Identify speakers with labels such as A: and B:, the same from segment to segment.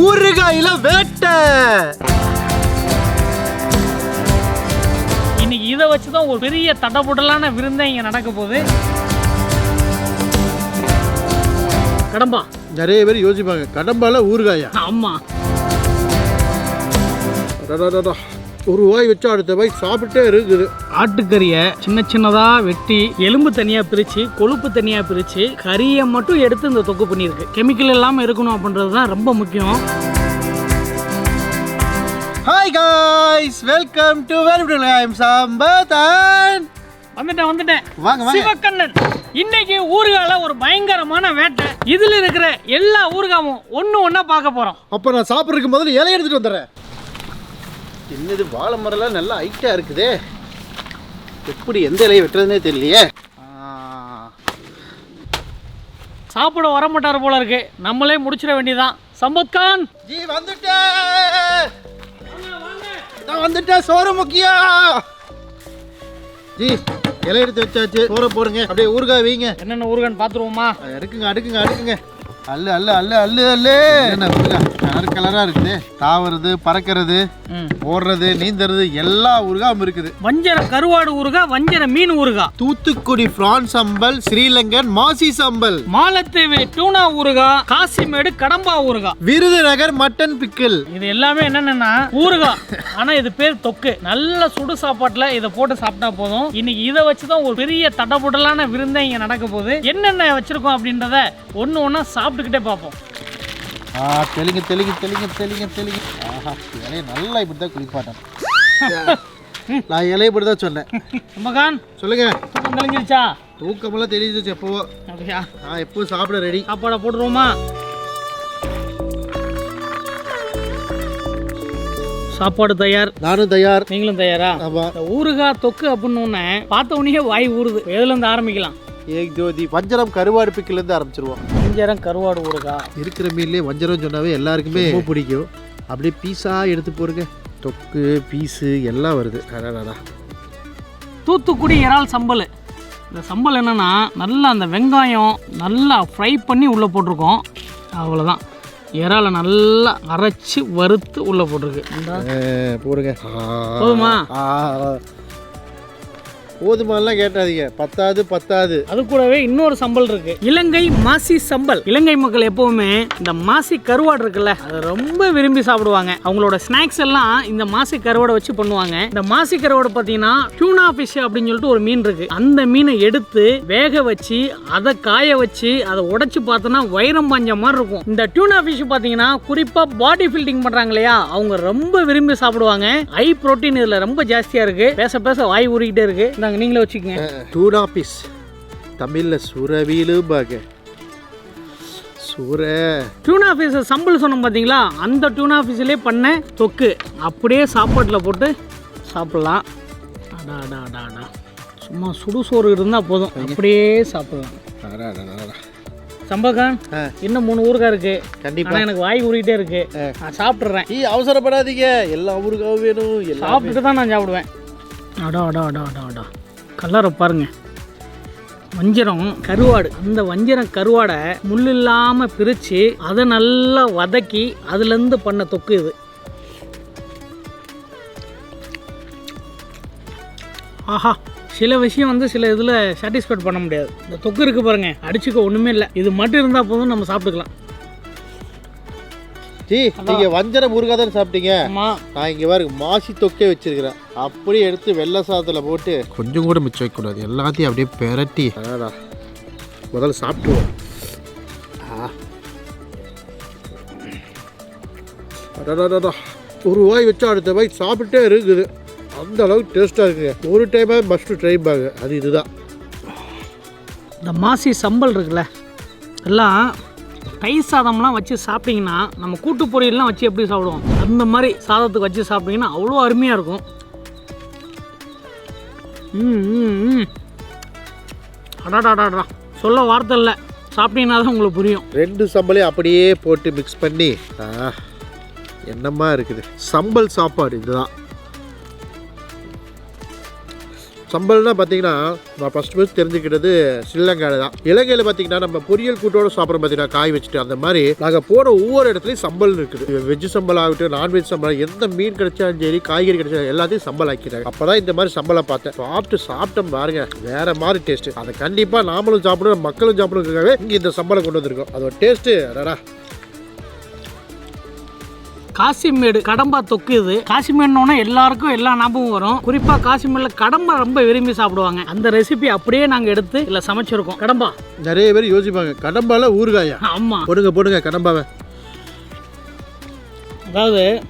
A: ஊறுகாயில வேட்டை.
B: இன்னைக்கு இதை வச்சு தான் ஒரு பெரிய தடபுடலான விருந்தே இங்கே நடக்க போகுது. கடம்பா
A: நிறைய பேர் யோசிப்பாங்க கடம்பால ஊறுகாயா?
B: ஆமா.
A: அடடடடா. ஒரு வாய் வச்சா அடுத்த வாய் சாப்பிட்டே இருக்குது.
B: ஆட்டுக்கறியை சின்ன சின்னதா வெட்டி எலும்பு தனியா பிரிச்சு கொழுப்பு தனியா பிரிச்சு கறியை மட்டும் எடுத்து இந்த தொக்கு பண்ணியிருக்கு. கெமிக்கல் இல்லாம இருக்கணும் அப்படின்றது தான் ரொம்ப முக்கியம்.
A: Hi guys welcome to welcome I'm Sambathan
B: வந்துட்டேன் வந்துட்டேன்.
A: வாங்க வாங்க.
B: சிவக்கண்ணன். இன்னைக்கு ஊறுகால ஒரு பயங்கரமான வேட்டை. இதுல இருக்கிற எல்லா ஊறுகாவும் ஒண்ணு ஒண்ணா பார்க்க போறோம்.
A: அப்போ நான் சாப்பிட்றதுக்கு முதல்ல இலைய எடுத்துட்டு வந்துடுறேன். என்னது வாழை மரம்லாம் நல்லா ஹைட்டாக இருக்குதே. எப்படி எந்த இலையை வெட்டுறதுனே தெரியலையே.
B: சாப்பிட வர மாட்டாரு போல இருக்கு. நம்மளே முடிச்சிட வேண்டியதான் சம்பத்கான்
A: ஜி வந்துட்டேன் நான் வந்துட்டேன் சோறு முக்கியம் ஜி இலை எடுத்து வச்சாச்சு. சோறை போடுங்க. அப்படியே ஊறுகாய் வைங்க.
B: என்னென்ன ஊறுகான்னு பார்த்துருவோமா
A: அடுக்குங்க அடுக்குங்க அடுக்குங்க. அல்லு அல்லு அல்லு அல்லு அல்லு. என்ன கலர் கலராக இருக்குது? தாவறது பறக்கிறது
B: ம்.
A: ஓடுறது நீந்துறது எல்லா ஊறுகாயும் இருக்குது.
B: வஞ்சர கருவாடு ஊறுகாய் வஞ்சர மீன் ஊறுகாய்
A: Thoothukudi prawns sambal Sri Lankan masi sambal
B: மாலத்தீவு டூனா ஊறுகாய் காசிமேடு கடம்பா ஊறுகாய்
A: விருதுநகர் மட்டன் பிக்கிள்
B: இது எல்லாமே என்னென்னா ஊறுகாய் ஆனா இது பேர் தொக்கு. நல்ல சுடு சாப்பாட்டுல இதை போட்டு சாப்பிட்டா போதும். இன்னைக்கு இதை வச்சு தான் ஒரு பெரிய தடபுடலான விருந்தே இங்க நடக்க போகுது. என்னென்ன வச்சிருக்கோம் அப்படின்றத ஒண்ணு ஒண்ணா சாப்பிட்டுக்கிட்டே பார்ப்போம்.
A: ஆ தெளிங்க தெளிங்க தெளிங்க தெளிங்க தெளிங்க ஆஹா இலையை நல்லா இப்படி தான் குளிப்பாட்டேன் நான் இலையை இப்படி தான் சொன்னேன்.
B: மகான்
A: சொல்லுங்க.
B: தூக்கம் கலைஞ்சிருச்சா
A: தூக்கமெல்லாம் தெரிஞ்சிச்சு எப்போவோ
B: அப்படியா?
A: நான் எப்பவும் சாப்பிட ரெடி
B: சாப்பாடை போட்டுருவோமா? சாப்பாடு தயார்.
A: நானும் தயார்.
B: நீங்களும் தயாரா?
A: ஆமா.
B: ஊறுகாய் தொக்கு அப்படின்னு ஒன்று பார்த்த உடனே வாய் ஊறுது. எதுல இருந்து ஆரம்பிக்கலாம்?
A: ஏக் ஜோதி வஞ்சரம் கருவாடு பிக்கிலேருந்து ஆரம்பிச்சிருவோம்.
B: வஞ்சரம் கருவாடு ஊறுகாய்
A: இருக்கிற மீன்லேயே வஞ்சரம் சொன்னாவே எல்லாருக்குமே ரொம்ப பிடிக்கும். அப்படியே பீஸாக எடுத்து போடுங்க. தொக்கு பீஸு எல்லாம் வருது. அடடடா.
B: தூத்துக்குடி இறால் சம்பல். இந்த சம்பல் என்னன்னா நல்லா அந்த வெங்காயம் நல்லா ஃப்ரை பண்ணி உள்ளே போட்டிருக்கோம். அவ்வளோதான் இறாலை நல்லா அரைச்சி வறுத்து உள்ளே போட்டிருக்கு.
A: போடுங்க.
B: போதுமா?
A: போதுமானலாம் கேட்டாதீங்க. பத்தாது பத்தாது.
B: அது கூடவே இன்னொரு சம்பல் இருக்கு. இலங்கை மாசி சம்பல். இலங்கை மக்கள் எப்பவுமே இந்த மாசி கருவாடு இருக்குல்ல அதை ரொம்ப விரும்பி சாப்பிடுவாங்க. அவங்களோட ஸ்நாக்ஸ் எல்லாம் இந்த மாசி கருவாடை வச்சு பண்ணுவாங்க. இந்த மாசி கருவாடு பார்த்தீங்கன்னா டியூனா ஃபிஷ் அப்படின்னு சொல்லிட்டு ஒரு மீன் இருக்கு. அந்த மீனை எடுத்து வேக வச்சு அதை காய வச்சு அதை உடைச்சு பார்த்தோன்னா வைரம் பாஞ்ச மாதிரி இருக்கும். இந்த டியூனா ஃபிஷ் பார்த்தீங்கன்னா குறிப்பாக பாடி ஃபில்டிங் பண்ணுறாங்க இல்லையா? அவங்க ரொம்ப விரும்பி சாப்பிடுவாங்க. ஹை புரோட்டீன் இதில் ரொம்ப ஜாஸ்தியாக இருக்கு. பேச பேச வாய் ஊறிக்கிட்டே இருக்கு. நாங்க நீங்களே வச்சுக்கோங்க.
A: டூடா பீஸ் தமிழில் சுரவிலு பாக. சுர.
B: டியூனா ஃபிஷ் சம்பல் சொன்னோம் பார்த்தீங்களா அந்த டியூனா ஃபிஷ்லேயே பண்ண தொக்கு. அப்படியே சாப்பாட்டில் போட்டு சாப்பிட்லாம். அடா அடா அடா அடா. சும்மா சுடுசோறு இருந்தால் போதும். அப்படியே சாப்பிடலாம். சம்பகான். இன்னும் மூணு ஊறுகாய் இருக்கு.
A: கண்டிப்பா.
B: ஆனால் எனக்கு வாய் ஊறிட்டே இருக்கு. நான் சாப்பிட்றேன்
A: ஈ அவசரப்படாதீங்க. எல்லா ஊருக்காவும் வேணும். எல்லா
B: சாப்பிட்டுட்டு தான் நான் சாப்பிடுவேன். அடா அடா அடா அடா அடா. கலரை பாருங்கள் வஞ்சரம் கருவாடு. அந்த வஞ்சரம் கருவாடை முள் இல்லாமல் பிரித்து அதை நல்லா வதக்கி அதுலேருந்து பண்ண தொக்கு இது. ஆஹா சில விஷயம் வந்து சில இதில் சாட்டிஸ்ஃபைட் பண்ண முடியாது. இந்த தொக்கு இருக்குது பாருங்கள் அடிச்சுக்க ஒன்றுமே இல்லை. இது மட்டும் இருந்தால் போதும் நம்ம சாப்பிட்டுக்கலாம்.
A: ஜி நீங்க வஞ்சரம் ஊருக்கா தானே சாப்பிட்டீங்க? நான் இங்க பாருங்க மாசி தொக்கே வச்சிருக்கிறேன். அப்படியே எடுத்து வெள்ளை சாதத்துல போட்டு கொஞ்சம் கூட மிச்சம் வைக்கக்கூடாது. எல்லாத்தையும் அப்படியே பெரட்டி. அடடா முதல்ல சாப்பிட்டுவோம் ஆ. அடடடடா. ஒரு வாய் வச்சா அடுத்த வாய் சாப்பிட்டே இருக்குது. அந்த அளவுக்கு டேஸ்ட்டாக இருக்குங்க. ஒரு டைமே மஸ்ட் ட்ரை பாங்க அது இதுதான்.
B: இந்த மாசி சம்பல் இருக்குல்ல எல்லாம் தயிர் சாதம்லாம் வச்சு சாப்பிட்டீங்கன்னா நம்ம கூட்டு பொரியல்லாம் வச்சு எப்படி சாப்பிடுவோம்? அந்த மாதிரி சாதத்துக்கு வச்சு சாப்பிட்டீங்கன்னா அவ்வளோ அருமையாக இருக்கும். ம் ம் ம். அடாடாடாடா சொல்ல வார்த்தை இல்லை. சாப்பிட்டீங்கன்னா தான் உங்களுக்கு புரியும்.
A: ரெண்டு சம்பளையும் அப்படியே போட்டு மிக்ஸ் பண்ணி என்னம்மா இருக்குது? சம்பல் சாப்பாடு இதுதான். சம்பல்னா பார்த்தீங்கன்னா நான் ஃபஸ்ட் ஃபஸ்ட் தெரிஞ்சுக்கிட்டது ஸ்ரீலங்காவில் தான். இலங்கையில் பார்த்தீங்கன்னா நம்ம பொரியல் கூட்டோட சாப்பிட்றோம் பார்த்தீங்கன்னா காய் வச்சுட்டு அந்த மாதிரி நாங்கள் போகிற ஒவ்வொரு இடத்துலையும் சம்பல் இருக்குது. வெஜ் சம்பல் ஆகட்டும் நான்வெஜ் சம்பல் எந்த மீன் கிடைச்சாலும் சரி காய்கறி கிடைச்சாலும் எல்லாத்தையும் சம்பல் ஆக்கிறாங்க அப்போ தான் இந்த மாதிரி சம்பளம் பார்த்தேன். சாப்பிட்டு சாப்பிட்டோம் பாருங்க வேற மாதிரி டேஸ்ட் அதை கண்டிப்பாக நாமளும் சாப்பிடணும் மக்களும் சாப்பிடணுக்காகவே இங்கே இந்த சம்பளம் கொண்டு வந்திருக்கோம். அதோட டேஸ்ட்டு ரடா
B: காசிமேடு கடம்பா தொக்கு இது. காசிமேடுனோன்னா எல்லாருக்கும் எல்லா ஞாபகம் வரும். குறிப்பா காசிமேடுல கடம்பா ரொம்ப விரும்பி சாப்பிடுவாங்க. அந்த ரெசிபி அப்படியே நாங்க எடுத்து இல்ல சமைச்சிருக்கோம். கடம்பா.
A: நிறைய பேர் யோசிப்பாங்க. கடம்பால ஊறுகாயா?
B: ஆமா.
A: போடுங்க போடுங்க கடம்பாவை.
B: அதாவது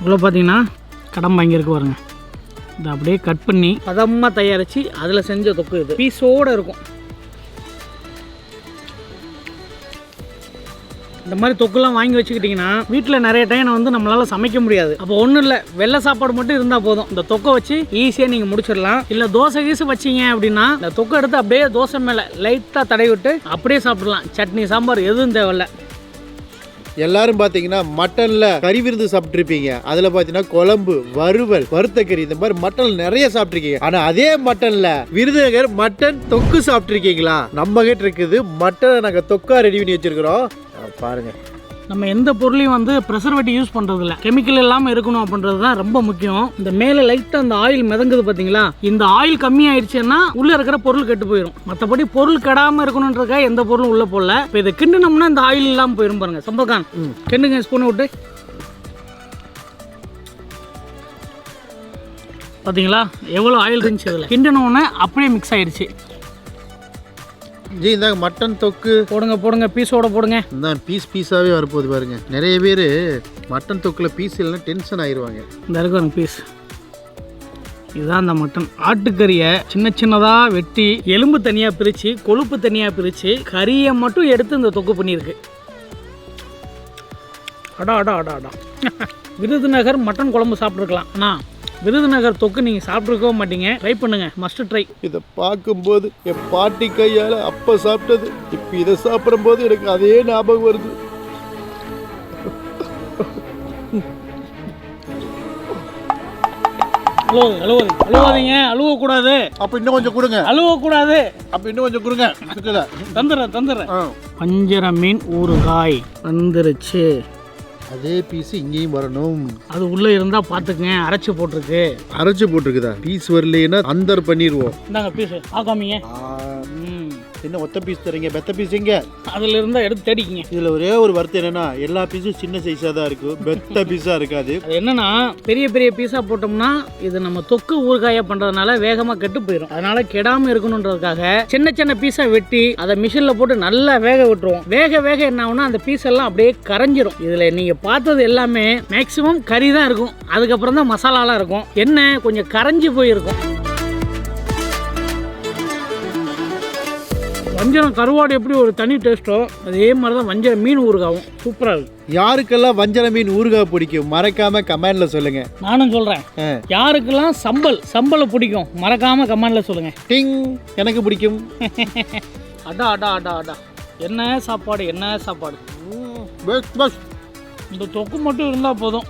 B: இவ்வளோ பார்த்தீங்கன்னா கடம்பா இங்கே இருக்கு பாருங்க. இதை அப்படியே கட் பண்ணி பதமாக தயாரித்து அதில் செஞ்ச தொக்கு இது. பீஸோடு இருக்கும். இந்த மாதிரி தொக்குலாம் வாங்கி வச்சுக்கிட்டிங்கன்னா வீட்டில் நிறைய டைம் வந்து நம்மளால் சமைக்க முடியாது. அப்போ ஒன்றும் இல்லை வெள்ளை சாப்பாடு மட்டும் இருந்தால் போதும். இந்த தொக்கை வச்சு ஈஸியாக நீங்கள் முடிச்சிடலாம். இல்லை தோசை கீசு வச்சீங்க அப்படின்னா இந்த தொக்கை எடுத்து அப்படியே தோசை மேலே லைட்டாக தடவி விட்டு அப்படியே சாப்பிடலாம். சட்னி சாம்பார் எதுவும் தேவையில்ல.
A: எல்லாரும் பார்த்தீங்கன்னா மட்டனில் கறி விருந்து சாப்பிட்ருப்பீங்க அதில் பார்த்தீங்கன்னா குழம்பு வறுவல் வறுத்த கறி இந்த மாதிரி மட்டன் நிறைய சாப்பிட்ருக்கீங்க ஆனால் அதே மட்டனில் விருதுநகர் மட்டன் தொக்கு சாப்பிட்ருக்கீங்களா நம்ம கிட்ட இருக்குது மட்டனை நாங்கள் தொக்கா ரெடி பண்ணி வச்சிருக்கிறோம். அஹ் பாருங்க.
B: நம்ம எந்த பொருளையும் வந்து ப்ரெசர்வேட்டிவ் யூஸ் பண்ணுறது இல்லை கெமிக்கல் இல்லாமல் இருக்கணும் அப்படின்றது தான் ரொம்ப முக்கியம். இந்த மேலே லைட்டாக அந்த ஆயில் மிதங்குது பார்த்தீங்களா இந்த ஆயில் கம்மி ஆயிடுச்சுன்னா உள்ளே இருக்கிற பொருள் கெட்டு போயிடும் மற்றபடி பொருள் கெடாமல் இருக்கணுன்றதுக்காக எந்த பொருளும் உள்ளே போடல. இப்போ இதை கிண்டுனோம்னா இந்த ஆயில் இல்லாமல் போயிடும் பாருங்க. சம்பல்கான் கிண்டுங்க ஸ்பூனை விட்டு. பார்த்தீங்களா எவ்வளோ ஆயில் இருந்துச்சு இதில் கிண்டினோடனே அப்படியே மிக்ஸ் ஆயிடுச்சு
A: ஜி இந்தாங்க மட்டன் தொக்கு.
B: போடுங்க போடுங்க பீஸோட போடுங்க.
A: இந்த பீஸ் பீஸாவே வரப்போகுது பாருங்க. நிறைய பேர் மட்டன் தொக்குல பீஸ் இல்லைன்னா டென்ஷன் ஆயிருவாங்க.
B: இந்த இருக்கு பீஸ். இதுதான் அந்த மட்டன். ஆட்டுக்கறியை சின்ன சின்னதாக வெட்டி எலும்பு தனியாக பிரித்து கொழுப்பு தனியாக பிரித்து கறியை மட்டும் எடுத்து இந்த தொக்கு பண்ணியிருக்கு. அடா அடா அடா அடா. விருதுநகர் மட்டன் குழம்பு சாப்பிட்ருக்கலாம் அண்ணா. விருதுநகர் தொக்கு நீங்கள் சாப்பிட்ருக்கவே மாட்டீங்க. ட்ரை பண்ணுங்கள் மஸ்ட் ட்ரை
A: இதை பார்க்கும்போது என் பாட்டி கையால் அப்போ சாப்பிட்டது. இப்போ இதை சாப்பிடும்போது எனக்கு அதே ஞாபகம் வருது.
B: அழுவது அழுவது அழுவாதீங்க. அழுவக்கூடாது.
A: அப்போ இன்னும் கொஞ்சம் கொடுங்க.
B: அழுவக்கூடாது.
A: அப்போ இன்னும் கொஞ்சம் கொடுங்க.
B: தந்துடுறேன் தந்துடுறேன்
A: ஆ.
B: வஞ்சர மீன் ஊறுகாய் வந்துருச்சு.
A: அதே பீஸ் இங்கேயும் வரணும்.
B: அது உள்ளே இருந்தால் பார்த்துக்குங்க அரைச்சி போட்டிருக்கு.
A: அரைச்சு போட்டிருக்குதா? பீஸ் வரலைன்னா அந்தர் பண்ணிடுவோம்
B: இந்தாங்க பீஸு ஆக்காமீங்க ம்
A: என்ன ஒத்த பீஸ் தரீங்க பெத்த பீஸ் எங்க?
B: அதில் இருந்தால் எடுத்து தேடிக்கிங்க.
A: இதில் ஒரே ஒரு வருத்தம் என்னன்னா எல்லா பீஸும் சின்ன சைஸாக தான் இருக்கும். பெத்த பீஸாக இருக்காது.
B: அது என்னன்னா பெரிய பெரிய பீஸாக போட்டோம்னா இது நம்ம தொக்கு ஊறுகாயை பண்ணுறதுனால வேகமாக கெட்டு போயிடும் அதனால கெடாமல் இருக்கணுன்றதுக்காக சின்ன சின்ன பீஸாக வெட்டி அதை மிஷினில் போட்டு நல்லா வேக விட்டுருவோம். வேக வேக என்ன ஆகும்னா அந்த பீஸ் எல்லாம் அப்படியே கரைஞ்சிரும். இதில் நீங்கள் பார்த்தது எல்லாமே மேக்ஸிமம் கறி தான் இருக்கும். அதுக்கப்புறம் தான் மசாலாலாம் இருக்கும். எண்ணெய் கொஞ்சம் கரைஞ்சி போயிருக்கும். வஞ்சரம் கருவாடு எப்படி ஒரு தனி டேஸ்ட்டோ அதே மாதிரி தான் வஞ்சர மீன் ஊறுகாவும். சூப்பராக இருக்கும்
A: யாருக்கெல்லாம் வஞ்சர மீன் ஊறுகாய் பிடிக்கும்? மறக்காம கமெண்ட்ல சொல்லுங்க.
B: நானும் சொல்கிறேன்
A: ஆ.
B: யாருக்கெல்லாம் சம்பல் சம்பளை பிடிக்கும் மறக்காம கமெண்ட்ல சொல்லுங்க.
A: டிங் எனக்கு பிடிக்கும்.
B: அடா அடா அடா அடா. என்ன சாப்பாடு என்ன சாப்பாடு? இந்த தொக்கு மட்டும் இருந்தால் போதும்.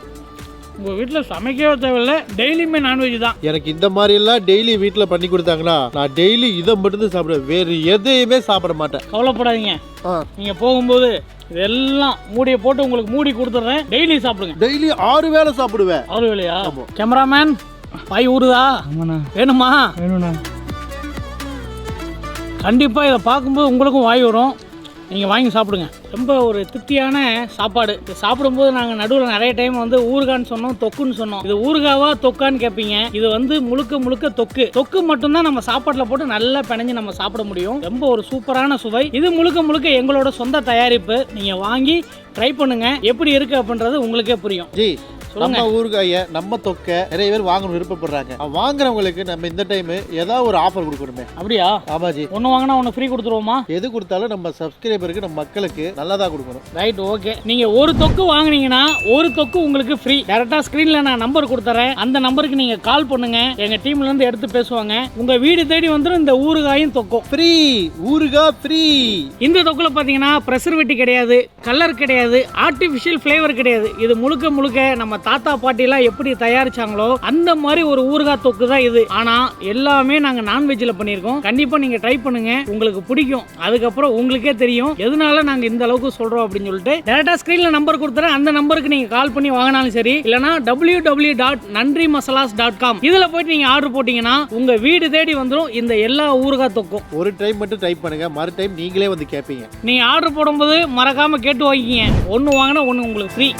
B: உங்கள் வீட்டில் சமைக்கவே தேவையில்லை. டெய்லியுமே நான்வெஜ் தான்.
A: எனக்கு இந்த மாதிரி எல்லாம் டெய்லி வீட்டில் பண்ணி கொடுத்தாங்கன்னா நான் டெய்லி இதை மட்டும்தான் சாப்பிடுவேன். வேறு எதையுமே சாப்பிட மாட்டேன்.
B: கவலைப்படாதீங்க. நீங்கள் போகும்போது இதெல்லாம் மூடியை போட்டு உங்களுக்கு மூடி கொடுத்துட்றேன் டெய்லி சாப்பிடுங்க.
A: டெய்லி ஆறு வேளை சாப்பிடுவேன்.
B: அவ்வளோ இல்லையா கேமராமேன் பாய் ஊறுதா? வேணுமா? வேணும்ண்ணா கண்டிப்பாக இதை பார்க்கும்போது உங்களுக்கும் வாய் வரும். நீங்கள் வாங்கி சாப்பிடுங்க. ரொம்ப ஒரு திருப்தியான சாப்பாடு. இது சாப்பிடும்போது நாங்கள் நடுவில் நிறைய டைம் வந்து ஊறுகான்னு சொன்னோம் தொக்குன்னு சொன்னோம். இது ஊறுகாவா தொக்கான்னு கேட்பீங்க இது வந்து முழுக்க முழுக்க தொக்கு. தொக்கு மட்டும்தான் நம்ம சாப்பாட்டில் போட்டு நல்லா பிணைஞ்சு நம்ம சாப்பிட முடியும். ரொம்ப ஒரு சூப்பரான சுவை. இது முழுக்க முழுக்க எங்களோட சொந்த தயாரிப்பு. நீங்கள் வாங்கி ட்ரை பண்ணுங்க. எப்படி இருக்கு அப்படின்றது உங்களுக்கே புரியும்.
A: ஜி. நம்ம ஊறுகாய நம்ம தொக்க நிறைய பேர் வாங்கணும் விருப்பப்படுறாங்க. வாங்குறவங்களுக்கு நம்ம இந்த டைம் ஏதாவது ஒரு ஆஃபர் கொடுக்கணுமே.
B: அப்படியா?
A: ஆமா ஜி
B: ஒன்று வாங்கினா ஒன்று ஃப்ரீ கொடுத்துருவோமா?
A: எது கொடுத்தாலும் நம்ம சப்ஸ்கிரைபருக்கு நம்ம மக்களுக்கு நல்லதா கொடுக்கணும்.
B: ரைட் ஓகே நீங்கள் ஒரு தொக்கு வாங்குனீங்கன்னா ஒரு தொக்கு உங்களுக்கு ஃப்ரீ டேரெக்டாக ஸ்க்ரீனில் நான் நம்பர் கொடுத்துறேன். அந்த நம்பருக்கு நீங்கள் கால் பண்ணுங்க. எங்கள் டீம்லேருந்து எடுத்து பேசுவாங்க. உங்கள் வீடு தேடி வந்துடும் இந்த ஊறுகாயும் தொக்கும்.
A: ஃப்ரீ ஊறுகா ஃப்ரீ
B: இந்த தொக்குல பார்த்தீங்கன்னா ப்ரெசர்வேட்டிவ் கிடையாது கலர் கிடையாது ஆர்டிஃபிஷியல் ஃப்ளேவர் கிடையாது. இது முழுக்க முழுக்க நம்ம தாத்தா பாட்டிலாம் எப்படி தயாரிச்சாங்களோ அந்த மாதிரி ஒரு ஊறுகாய் தொக்கு தான் இது. ஆனா எல்லாமே நாங்க நான்வெஜ்ல பண்ணியிருக்கோம். கண்டிப்பா நீங்க ட்ரை பண்ணுங்க. உங்களுக்கு பிடிக்கும். அதுக்கப்புறம் உங்களுக்கே தெரியும். எதனால நாங்க இந்த அளவுக்கு சொல்றோம் அப்படின்னு சொல்லிட்டு டேரக்டா ஸ்கிரீன்ல நம்பர் கொடுத்துறேன். அந்த நம்பருக்கு நீங்க கால் பண்ணி வாங்கினாலும் சரி இல்லனா W W dot Nandri masalas dot com இதுல போயிட்டு நீங்க ஆர்டர் போட்டீங்கன்னா உங்க வீடு தேடி வந்துடும் இந்த எல்லா ஊறுகாய் தொக்கும்.
A: ஒரு டைம் மட்டும் ட்ரை பண்ணுங்க. மறு டைம் நீங்களே வந்து கேட்பீங்க.
B: நீங்க ஆர்டர் போடும்போது மறக்காம கேட்டு வாங்கிக்கிங்க. ஒன்று வாங்கினா ஒன்று உங்களுக்கு ஃப்ரீ